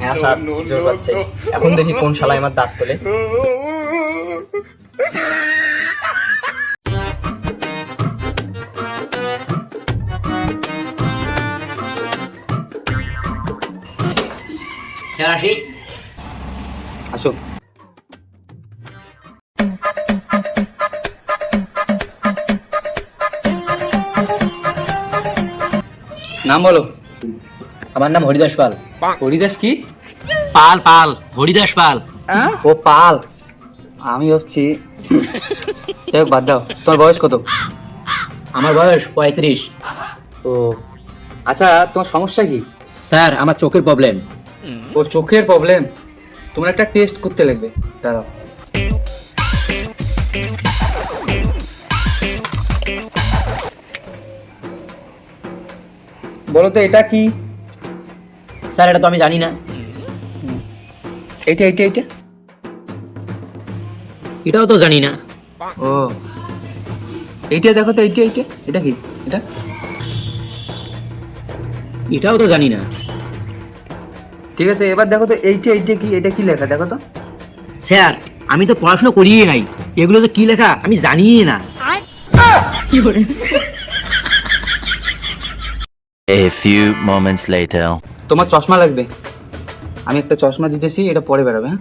হ্যাঁ স্যার জোর পাচ্ছে। এখন দেখি কোন শালায় আমার দাঁত তোলে। স্যার আসি। আসো। নাম বলো। আমার নাম হরিদাস পাল। হরিদাস কি? পাল পাল হরিদাস পাল। ও পাল। আমি ভাবছি যাই হোক বাদ দাও। তোমার বয়স কত? আমার বয়স পঁয়ত্রিশ। ও। আচ্ছা তোমার সমস্যা কি? স্যার আমার চোখের প্রবলেম ও চোখের প্রবলেম তোমার একটা টেস্ট করতে লাগবে। দাঁড়াও। বলো তো এটা কি? স্যার এটা তো আমি জানি না। এইটা এইটা এইটা? এটাও তো জানি না। ও। এইটা দেখো তো এইটা এইটা? এটা কি? এটা? এটাও তো জানি না। ঠিক আছে এবার দেখো তো এইটা এইটা কি? এটা কি লেখা? দেখো তো। স্যার আমি তো পড়াশোনা করিই নাই। এগুলো তো কি লেখা আমি জানিই না। A few moments later. তোমার চশমা লাগবে। আমি একটা চশমা দিতেছি এটা পরে বেরোবে হ্যাঁ?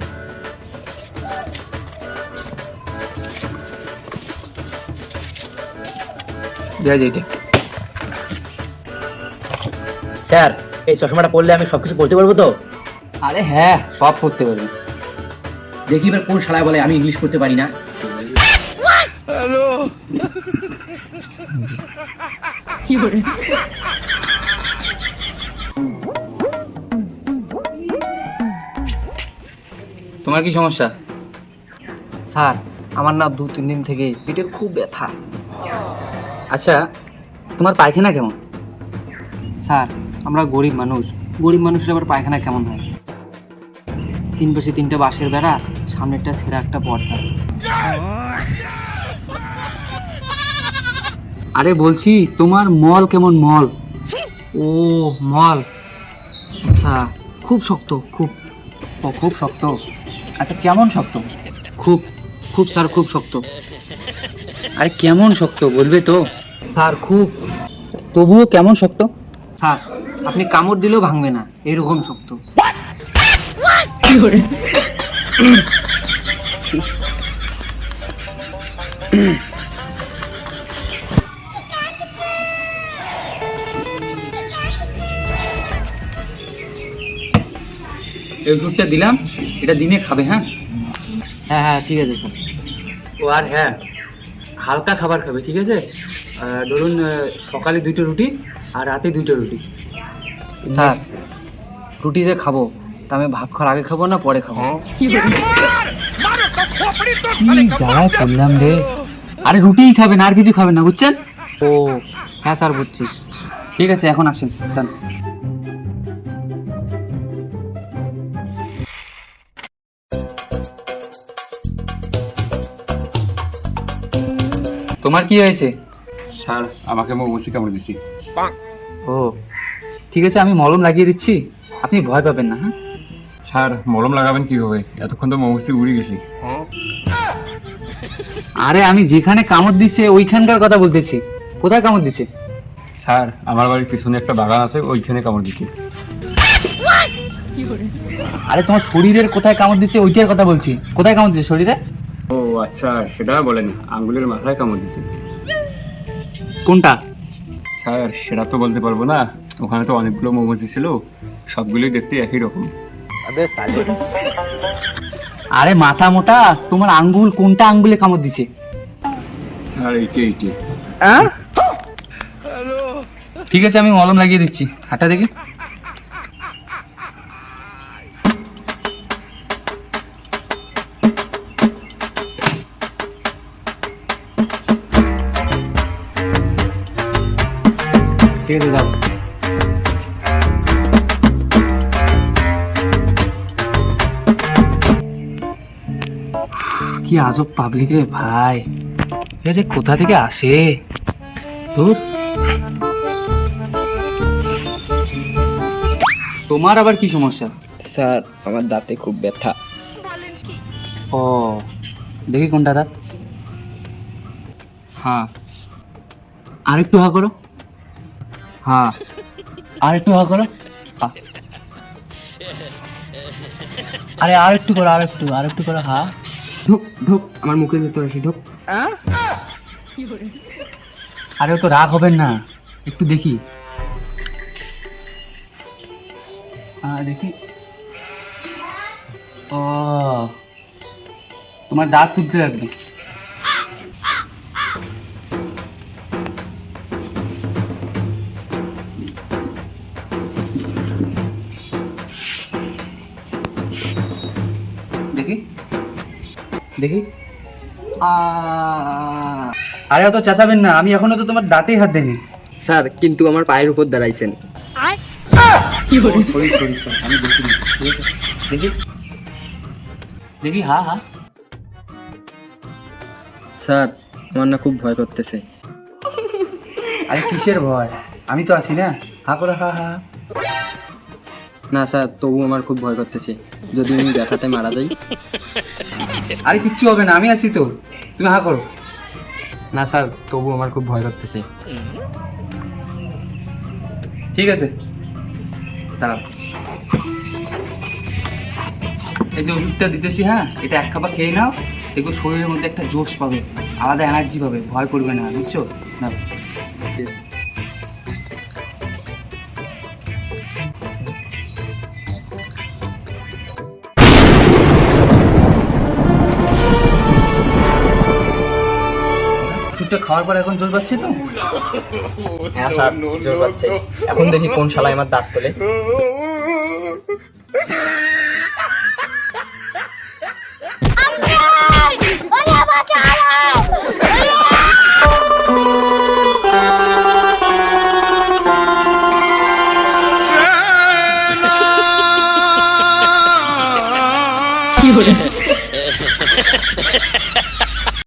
এটা স্যার এই চশমাটা পড়লে আমি সবকিছু পড়তে পারব তো? আরে হ্যাঁ সব পড়তে পারবে। দেখি এবার কোন শালায় বলে আমি ইংলিশ পড়তে পারি না। তোমার কি সমস্যা? স্যার আমার না দু তিন দিন থেকে পেটের খুব ব্যথা। আচ্ছা তোমার পায়খানা কেমন? স্যার আমরা গরিব মানুষ। গরিব মানুষের আবার পায়খানা কেমন হয়? তিন পাশে তিনটা বাঁশের বেড়া সামনেরটা ছেঁড়া একটা পর্দা। আরে বলছি তোমার মল কেমন মল? ও মল। আচ্ছা খুব শক্ত খুব ও খুব শক্ত। আচ্ছা কেমন শক্ত? খুব খুব স্যার খুব শক্ত। আরে কেমন শক্ত বলবে তো? স্যার খুব। তবুও কেমন শক্ত? স্যার আপনি কামড় দিলেও ভাঙবে না এরকম শক্ত। এই ওষুধটা দিলাম এটা দিনে খাবে হ্যাঁ? হ্যাঁ হ্যাঁ ঠিক আছে স্যার। ও আর হ্যাঁ হালকা খাবার খাবে ঠিক আছে? ধরুন সকালে দুইটা রুটি আর রাতে দুইটা রুটি। স্যার রুটি যে খাব তা আমি ভাত খাওয়ার আগে খাব না পরে খাব? জ্বালায় পড়লাম রে। আরে রুটিই খাবেন আর কিছু খাবেন না বুঝছেন? ও হ্যাঁ স্যার বুঝছি। ঠিক আছে এখন আসেন তোমার কি হয়েছে? স্যার আমাকে মৌমাছি কামড়ে দিছি। ও ঠিক আছে আমি মলম লাগিয়ে দিচ্ছি। আপনি ভয় পাবেন না হ্যাঁ? স্যার মলম লাগাবেন কীভাবে? এতক্ষণ তো মৌমাছি উড়ে গেছি। আরে আমি যেখানে কামড় দিচ্ছে ওইখানকার কথা বলতেছি। কোথায় কামড় দিচ্ছে স্যার আমার বাড়ির পিছনে একটা বাগান আছে ওইখানে কামড় দিছি। আরে তোমার শরীরের কোথায় কামড় দিচ্ছে ওইটার কথা বলছি। কোথায় কামড় দিচ্ছে শরীরে? ও আচ্ছা সেটা বলেন আঙ্গুলের মাথায় কামড় দিছি। কোনটা? স্যার সেটা তো বলতে পারব না। ওখানে তো অনেকগুলো মৌমাছি ছিল সবগুলোই দেখতে একই রকম। আরে মাথা মোটা তোমার আঙ্গুল কোনটা আঙ্গুলে কামড় দিচ্ছে স্যার এইটি এইটি। ঠিক আছে আমি মলম লাগিয়ে দিচ্ছি। হাঁটা দেখি। ঠিক আছে যাও কি আজব পাবলিক রে ভাই। এরা যে কোথা থেকে আসে? দূর তোমার আবার কি সমস্যা? স্যার আমার দাঁতে খুব ব্যথা। ও দেখি কোনটা দাঁত। হ্যাঁ। আর একটু হা করো। হ্যাঁ। আর একটু হা করো। আরে আর একটু করো আর একটু আর একটু করো হা ঢুক ঢুক আমার মুখের ভিতরে আসি ঢুক আরে ও তো রাগ হবেন না একটু দেখি। হ্যাঁ দেখি। ও তোমার দাঁত তুলতে লাগবে। দেখি। দেখি। আরে অত চেঁচাবেন না আমি এখনও তো তোমার দাঁতেই হাত দেনি স্যার কিন্তু আমার পায়ের উপর দাঁড়াইছেন। সরি সরি স্যার আমি দেখিনি ঠিক আছে? দেখি। দেখি হা হা। স্যার আমার না খুব ভয় করতেছে। আরে কিসের ভয়? আমি তো আছি না। হা করে হা হা। না স্যার তবু আমার খুব ভয় করতেছে। যদি আমি ব্যথাতে মারা যাই আরে কিচ্ছু হবে না আমি আছি তো। তুমি হা করো। না স্যার তবু আমার খুব ভয় করতেছে। ঠিক আছে। দাঁড়াও। এই যে ওষুধটা দিতেছি হ্যাঁ? এটা এক খাবার খেয়ে নাও। দেখো শরীরের মধ্যে একটা জোশ পাবে আলাদা এনার্জি পাবে ভয় করবে না বুঝছ? না ঠিক আছে। একটু খাওয়ার পর এখন জোর পাচ্ছি তো? হ্যাঁ স্যার জোর পাচ্ছে। এখন দেখি কোন শালায় আমার দাঁত তোলে। Yeah.